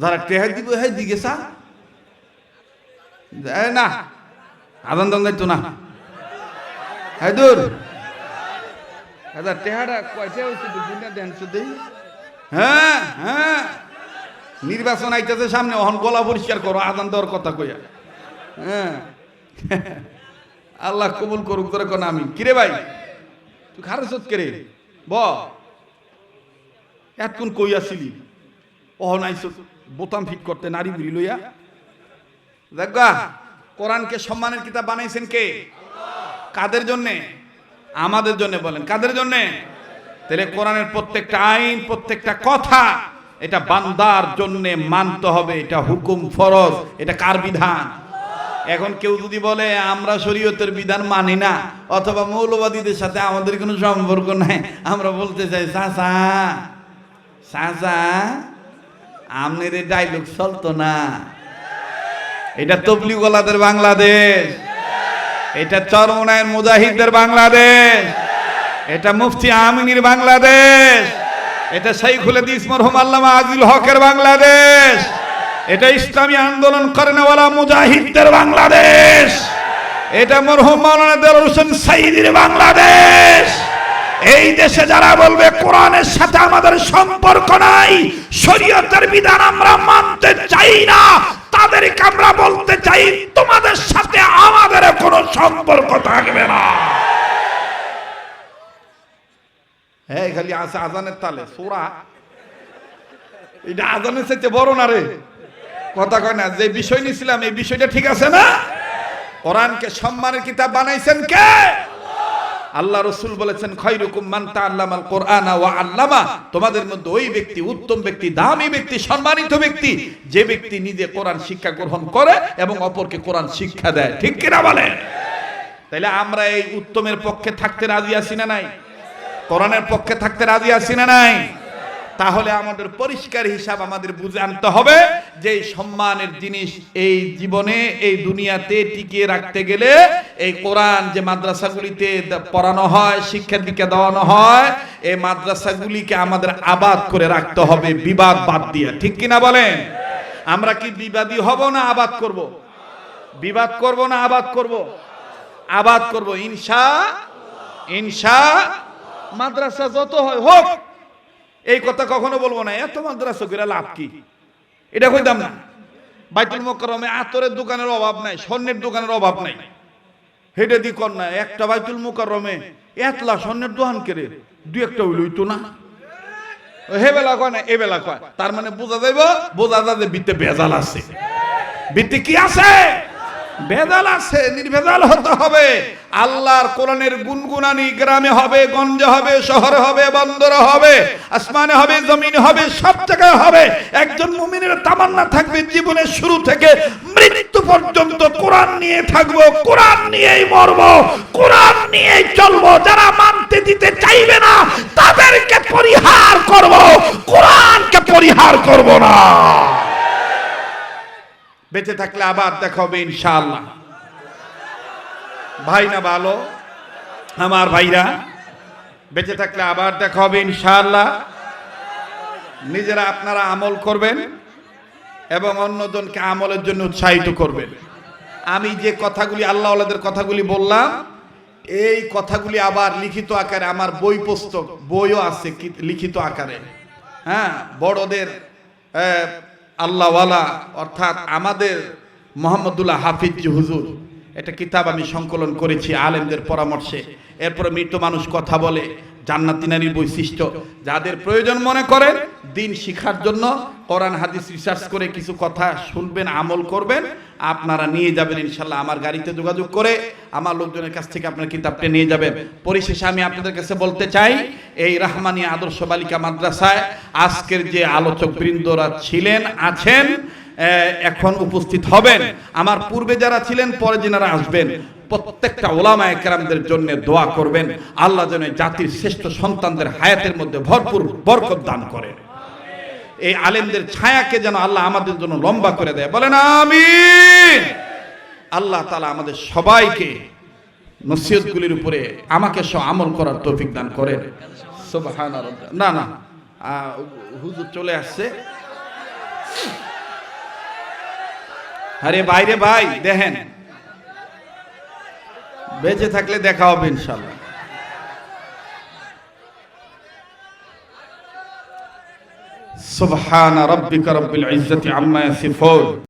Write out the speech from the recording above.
যারা টেহাই দিব হ্যাঁ দিকে এ না, আদান দান যাইতো না। হ্যাঁ হ্যাঁ। নির্বাচন আইতেছে সামনে, অহন গলা পরিষ্কার করো, আদান দেওয়ার কথা কইয়া। হ্যাঁ। আল্লাহ কবুল করুক, তোর কোন আমি কিরে ভাই? তুই খারাপ কেরে? ব। এতক্ষণ কই আসিলি? বোতাম ফিট করতে নারী বুড়ি লইয়া। দেখা কোরআনকে সম্মানের কিতাব বানাইছেন কে? কাদের জন্যে? আমাদের জন্য বলেন, কাদের জন্যে? তাহলে কোরআনের প্রত্যেকটা আইন, প্রত্যেকটা কথা, এটা বান্দার জন্য মানতে হবে, এটা হুকুম ফরজ, এটা কার বিধান? এখন কেউ যদি বলে, আমরা শরীয়তের বিধান মানি না, অথবা মৌলবাদীদের সাথে আমাদের কোনো সম্পর্ক নাই, আমরা বলতে চাই, চাচা চাচা আমনের ডাইলগ চলতো না। এটা তবলিগলাদের বাংলাদেশ। এটা চরমনায়ের মুজাহিদদের বাংলাদেশ। এটা মুফতি আমিনীর বাংলাদেশ। এটা শাইখুল হাদিস মরহুম আল্লামা আজিল হকের বাংলাদেশ। এটা ইসলামী আন্দোলন করেনওয়ালা মুজাহিদদের বাংলাদেশ। এটা মরহুম মাওলানা দেলোয়ার হোসেন সাইদির বাংলাদেশ। এই দেশে যারা বলবে, কোরআনের সাথে আমাদের সম্পর্ক নাই, শরীয়তের বিধান আমরা মানতে চাই না, তাদেরকে আমরা বলতে চাই, তোমাদের সাথে আমাদের কোনো সম্পর্ক থাকবে না। হ্যাঁ খালি আছে আজানের তালে এটা আজানের চাইতে বড় না রে। কথা কয় না, যে বিষয় নিছিলাম এই বিষয়টা ঠিক আছে না? কোরআনকে সম্মানের কিতাব বানাইছেন কে? আল্লাহ রসুল বলেছেন খৈরুকুম মান্তা আল্লামাল কোরআন ওয়া আল্লামা। তোমাদের মধ্যে ওই ব্যক্তি উত্তম ব্যক্তি, দামি ব্যক্তি, সম্মানিত ব্যক্তি, যে ব্যক্তি নিজে কোরআন শিক্ষা গ্রহণ করে এবং অপরকে কোরআন শিক্ষা দেয়। ঠিক কিনা বলেন? তাইলে আমরা এই উত্তমের পক্ষে থাকতে রাজি আছি না নাই? কোরআনের পক্ষে থাকতে রাজি আছি না নাই? তাহলে আমাদের পরিষ্কার হিসাব আমাদের বুঝে আনতে হবে যে সম্মানের জিনিস এই জীবনে, এই দুনিয়াতে টিকিয়ে রাখতে গেলে এই কোরআন যে মাদ্রাসাগুলিতে পড়ানো হয় শিক্ষা দীক্ষা দেওয়ানো হয়, এই মাদ্রাসাগুলিকে আমাদের আবাদ করে রাখতে হবে, বিবাদ বাদ দিয়ে। ঠিক কিনা বলেন? আমরা কি বিবাদী হব না আবাদ করব? বিবাদ করব না আবাদ করব? আবাদ করব। ইনশা ইনশা, মাদ্রাসা যত হয় হোক, এই কথা কখনো বলব না। এত মাদ্রাসা করে লাভ কি? এটা কইতাম না। বাইতুল মোকরমে আতরের দোকানের অভাব নাই, স্বর্ণের দোকানের অভাব নাই। হেডে দি না, একটা বাইতুল মোকরমে এতলা স্বর্ণের দোকান কেড়ে দু একটা হইল হইতো না। হে বেলা কয় না, এ বেলা কয়, তার মানে বোঝা যাইব, বোঝা যাবে বিতে ভেজাল আছে। বিতে কি আছে? ভেজাল আছে, নির্ভেজাল হতে হবে। আল্লাহর কোরআনের গুনগুনানি গ্রামে হবে, গঞ্জে হবে, শহরে হবে, বন্দরে হবে, আসমানে হবে, জমিনে হবে, সব জায়গায় হবে। একজন মুমিনের তামান্না থাকবে জীবনের শুরু থেকে মৃত্যু পর্যন্ত কোরআন নিয়ে থাকব, কোরআন নিয়েই মরবো, কোরআন নিয়েই চলবো। যারা মানতে দিতে চাইবে না, তাদেরকে পরিহার করব। কোরআনকে পরিহার করব না। বেঁচে থাকলে আবার দেখা হবে ইনশাআল্লাহ। ভাই না ভালো? আমার ভাইরা, বেঁচে থাকলে আবার দেখা হবে ইনশাআল্লাহ। নিজেরা আপনারা আমল করবেন এবং অন্যজনকে আমলের জন্য উৎসাহিত করবেন। আমি যে কথাগুলি আল্লাহ কথাগুলি বললাম, এই কথাগুলি আবার লিখিত আকারে আমার বই পুস্তক, বইও আছে লিখিত আকারে। হ্যাঁ বড়দের আল্লাহওয়ালা, অর্থাৎ আমাদের মোহাম্মদুল্লাহ হাফিজ হুজুর একটা কিতাব আমি সংকলন করেছি আলেমদের পরামর্শে। এরপরে মৃত মানুষ কথা বলে জান্নাতি নারীর বৈশিষ্ট্য। যাদের প্রয়োজন মনে করেন, দিন শিখার জন্য কোরআন, হাদিস রিসার্চ করে কিছু কথা শুনবেন, আমল করবেন। আপনারা নিয়ে যাবেন ইনশাল্লাহ আমার গাড়িতে যোগাযোগ করে। আমার লোকজনের কাছ থেকে আপনার কিতাবটা নিয়ে যাবেন। পরিশেষে আমি আপনাদের কাছে বলতে চাই, এই রাহমানিয়া আদর্শ বালিকা মাদ্রাসায় আজকের যে আলোচক বৃন্দরা ছিলেন, আছেন এখন উপস্থিত হবেন। আমার পূর্বে যারা ছিলেন, পরে যারা আসবেন। প্রত্যেকটা ওলামা একরামদের জন্য দোয়া করবেন। আল্লাহ যেন জাতির শ্রেষ্ঠ সন্তানদের হায়াতের মধ্যে ভরপুর বরকত দান করেন। এই আলেমদের ছায়াকে যেন আল্লাহ আমাদের জন্য লম্বা করে দেয়। বলেন, আমিন। আল্লাহ তালা আমাদের সবাইকে নসিহতগুলির উপরে আমাকে সহ আমল করার তৌফিক দান করেন। না না। হুজুর চলে আসছে। আরে বাইরে ভাই, দেখেন। বেঁচে থাকলে দেখা হবে ইনশাল্লাহ সুবহান রব্বিকা রব্বিল ইজ্জতি আম্মা ইয়াসিফুন।